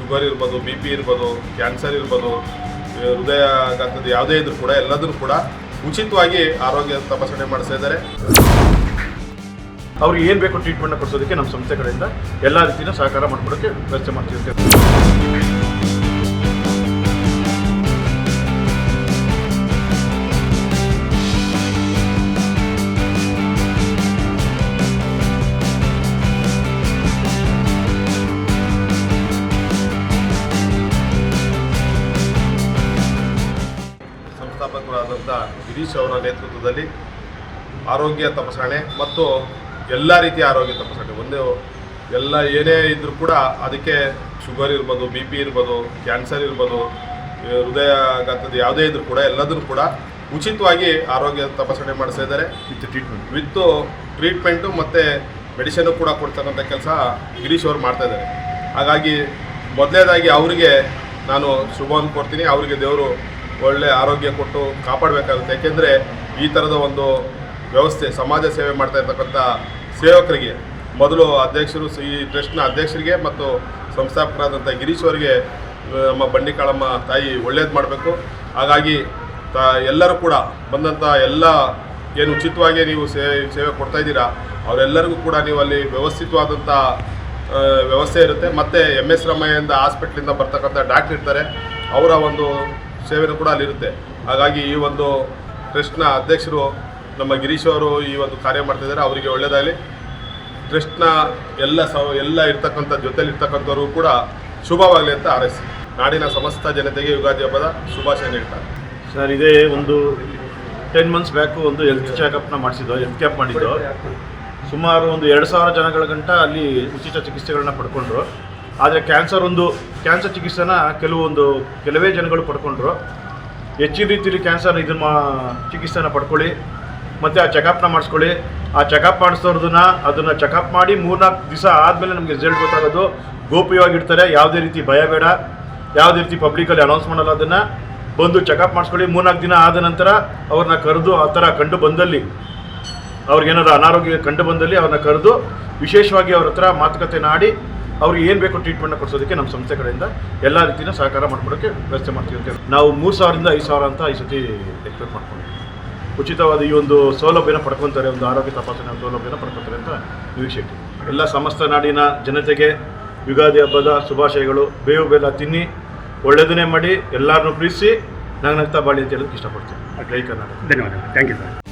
Sugar ಇರ್ಬೋದು, B P ಇರ್ಬೋದು, cancer ಇರ್ಬೋದು ಹೃದಯ ಹೃದಯಾಘಾತದ ಯಾವುದೇ ಇದ್ರೂ ಕೂಡ, ಎಲ್ಲದರೂ ಕೂಡ ಉಚಿತವಾಗಿ ಆರೋಗ್ಯ ತಪಾಸಣೆ ಮಾಡಿಸ್ತಾ ಇದ್ದಾರೆ. ಅವ್ರಿಗೆ ಏನು ಬೇಕು ಟ್ರೀಟ್ಮೆಂಟ್ನ ಕೊಡಿಸೋದಕ್ಕೆ ನಮ್ಮ ಸಂಸ್ಥೆ ಕಡೆಯಿಂದ ಎಲ್ಲ ರೀತಿಯ ಸಹಕಾರ ಮಾಡಿಕೊಡೋಕ್ಕೆ ವ್ಯವಸ್ಥೆ ಮಾಡ್ತೀವಿ ಅಂತ ಗಿರೀಶ್ ಅವರ ನೇತೃತ್ವದಲ್ಲಿ ಆರೋಗ್ಯ ತಪಾಸಣೆ ಮತ್ತು ಎಲ್ಲ ರೀತಿಯ ಆರೋಗ್ಯ ತಪಾಸಣೆ. ಒಂದು ಎಲ್ಲ ಏನೇ ಇದ್ದರೂ ಕೂಡ ಅದಕ್ಕೆ ಶುಗರ್ ಇರ್ಬೋದು ಬಿ ಪಿ ಇರ್ಬೋದು ಕ್ಯಾನ್ಸರ್ ಇರ್ಬೋದು ಹೃದಯ ಹೃದಯಾಘಾತದ ಯಾವುದೇ ಇದ್ರೂ ಕೂಡ ಎಲ್ಲದನ್ನು ಕೂಡ ಉಚಿತವಾಗಿ ಆರೋಗ್ಯ ತಪಾಸಣೆ ಮಾಡಿಸ್ತಾ ಇದ್ದಾರೆ. With treatment. ವಿತ್ ಟ್ರೀಟ್ಮೆಂಟು ಮತ್ತು ಮೆಡಿಸಿನು ಕೂಡ ಕೊಡ್ತಕ್ಕಂಥ ಕೆಲಸ ಗಿರೀಶ್ ಅವರು ಮಾಡ್ತಾ ಇದ್ದಾರೆ. ಹಾಗಾಗಿ ಮೊದಲನೇದಾಗಿ ಅವರಿಗೆ ನಾನು ಶುಭವನ್ನು ಕೊಡ್ತೀನಿ ಅವರಿಗೆ ದೇವರು ಒಳ್ಳೆ ಆರೋಗ್ಯ ಕೊಟ್ಟು ಕಾಪಾಡಬೇಕಾಗುತ್ತೆ. ಯಾಕೆಂದರೆ ಈ ಥರದ ಒಂದು ವ್ಯವಸ್ಥೆ, ಸಮಾಜ ಸೇವೆ ಮಾಡ್ತಾ ಇರ್ತಕ್ಕಂಥ ಸೇವಕರಿಗೆ ಮೊದಲು ಅಧ್ಯಕ್ಷರು, ಈ ಟ್ರಸ್ಟ್ನ ಅಧ್ಯಕ್ಷರಿಗೆ ಮತ್ತು ಸಂಸ್ಥಾಪಕರಾದಂಥ ಗಿರೀಶ್ ಅವರಿಗೆ ನಮ್ಮ ಬಂಡಿಕಾಳಮ್ಮ ತಾಯಿ ಒಳ್ಳೇದು ಮಾಡಬೇಕು. ಹಾಗಾಗಿ ತ, ಎಲ್ಲರೂ ಕೂಡ ಬಂದಂಥ ಎಲ್ಲ ಏನು ಉಚಿತವಾಗಿ ನೀವು ಸೇವೆ ಸೇವೆ ಕೊಡ್ತಾ ಇದ್ದೀರಾ, ಅವರೆಲ್ಲರಿಗೂ ಕೂಡ ನೀವು ಅಲ್ಲಿ ವ್ಯವಸ್ಥಿತವಾದಂಥ ವ್ಯವಸ್ಥೆ ಇರುತ್ತೆ. ಮತ್ತು ಎಂ ಎಸ್ ರಮಯ್ಯಿಂದ ಹಾಸ್ಪಿಟ್ಲಿಂದ ಬರ್ತಕ್ಕಂಥ ಡಾಕ್ಟ್ರ್ ಇರ್ತಾರೆ. ಅವರ ಒಂದು ಸೇವೆನೂ ಕೂಡ ಅಲ್ಲಿರುತ್ತೆ. ಹಾಗಾಗಿ ಈ ಒಂದು ಟ್ರಸ್ಟ್ನ ಅಧ್ಯಕ್ಷರು ನಮ್ಮ ಗಿರೀಶ್ ಅವರು ಈ ಒಂದು ಕಾರ್ಯ ಮಾಡ್ತಿದ್ದಾರೆ ಅವರಿಗೆ ಒಳ್ಳೆಯದಾಗಲಿ. ಟ್ರಸ್ಟ್ನ ಎಲ್ಲ ಸ, ಎಲ್ಲ ಇರ್ತಕ್ಕಂಥ ಜೊತೆಲಿ ಇರ್ತಕ್ಕಂಥವ್ರಿಗೂ ಕೂಡ ಶುಭವಾಗಲಿ ಅಂತ ಹಾರೈಸಿ. ನಾಡಿನ ಸಮಸ್ತ ಜನತೆಗೆ ಯುಗಾದಿ ಹಬ್ಬದ ಶುಭಾಶಯ ನೀಡ್ತಾರೆ. ಸರ್, ಇದೇ ಒಂದು ಟೆನ್ ಮಂತ್ಸ್ ಬ್ಯಾಕು ಒಂದು ಹೆಲ್ತ್ ಚೆಕಪ್ನ ಮಾಡಿಸಿದ್ದು ಹೆಲ್ತ್ ಕ್ಯಾಪ್ ಮಾಡಿದ್ದು. ಸುಮಾರು ಒಂದು ಎರಡು ಸಾವಿರ ಜನಗಳ ಗಂಟ ಅಲ್ಲಿ ಉಚಿತ ಚಿಕಿತ್ಸೆಗಳನ್ನ ಪಡ್ಕೊಂಡ್ರು. ಆದರೆ ಕ್ಯಾನ್ಸರ್ ಒಂದು ಕ್ಯಾನ್ಸರ್ ಚಿಕಿತ್ಸೆನ ಕೆಲವೊಂದು, ಕೆಲವೇ ಜನಗಳು ಪಡ್ಕೊಂಡ್ರು. ಹೆಚ್ಚಿನ ರೀತಿಯಲ್ಲಿ ಕ್ಯಾನ್ಸರ್ ಇದನ್ನ ಚಿಕಿತ್ಸೆನ ಪಡ್ಕೊಳ್ಳಿ. ಮತ್ತು ಆ ಚೆಕಪ್ನ ಮಾಡಿಸ್ಕೊಳ್ಳಿ. ಆ ಚೆಕಪ್ ಮಾಡಿಸೋರ್ದನ್ನ ಅದನ್ನು ಚೆಕಪ್ ಮಾಡಿ ಮೂರ್ನಾಲ್ಕು ದಿವಸ ಆದಮೇಲೆ ನಮಗೆ ರಿಸಲ್ಟ್ ಗೊತ್ತಾಗೋದು. ಗೋಪ್ಯವಾಗಿರ್ತಾರೆ, ಯಾವುದೇ ರೀತಿ ಭಯ ಬೇಡ. ಯಾವುದೇ ರೀತಿ ಪಬ್ಲಿಕಲ್ಲಿ ಅನೌನ್ಸ್ ಮಾಡಲ್ಲ ಅದನ್ನು. ಬಂದು ಚೆಕಪ್ ಮಾಡಿಸ್ಕೊಳ್ಳಿ. ಮೂರ್ನಾಲ್ಕು ದಿನ ಆದ ನಂತರ ಅವ್ರನ್ನ ಕರೆದು ಆ ಥರ ಕಂಡು ಬಂದಲ್ಲಿ, ಅವ್ರಿಗೇನಾದ್ರು ಅನಾರೋಗ್ಯ ಕಂಡು ಬಂದಲ್ಲಿ ಅವ್ರನ್ನ ಕರೆದು ವಿಶೇಷವಾಗಿ ಅವ್ರ ಹತ್ರ ಮಾತುಕತೆ ಆಡಿ ಅವ್ರಿಗೆ ಏನು ಬೇಕು ಟ್ರೀಟ್ಮೆಂಟ್ನ ಕೊಡಿಸೋದಕ್ಕೆ ನಮ್ಮ ಸಂಸ್ಥೆ ಕಡೆಯಿಂದ ಎಲ್ಲ ರೀತಿಯ ಸಹಕಾರ ಮಾಡ್ಕೊಡೋಕ್ಕೆ ವ್ಯವಸ್ಥೆ ಮಾಡ್ತೀವಿ ಅಂತ ನಾವು ಮೂರು ಸಾವಿರದಿಂದ ಐದು ಸಾವಿರ ಅಂತ ಈ ಸತಿ ಎಕ್ಸ್ಪೆಕ್ಟ್ ಮಾಡ್ಕೊಂಡಿದ್ದೀವಿ ಉಚಿತವಾದ ಈ ಒಂದು ಸೌಲಭ್ಯನ ಪಡ್ಕೊತಾರೆ, ಒಂದು ಆರೋಗ್ಯ ತಪಾಸಣೆ ಸೌಲಭ್ಯನ ಪಡ್ಕೊತಾರೆ ಅಂತ ನಿರೀಕ್ಷೆ ಎಲ್ಲ ಸಮಸ್ತ ನಾಡಿನ ಜನತೆಗೆ ಯುಗಾದಿ ಹಬ್ಬದ ಶುಭಾಶಯಗಳು, ಬೇವು ಬೆಲ್ಲ ತಿನ್ನಿ ಒಳ್ಳೆಯದನ್ನೇ ಮಾಡಿ ಎಲ್ಲರನ್ನೂ ಪ್ರೀತಿಸಿ, ನಗ್ನಗ್ತಾ ಬಾಳಿ ಅಂತ ಹೇಳೋದಕ್ಕೆ ಇಷ್ಟಪಡ್ತೀನಿ. ಜೈ ಕರ್ನಾಟಕ. ಧನ್ಯವಾದಗಳು. Thank you sir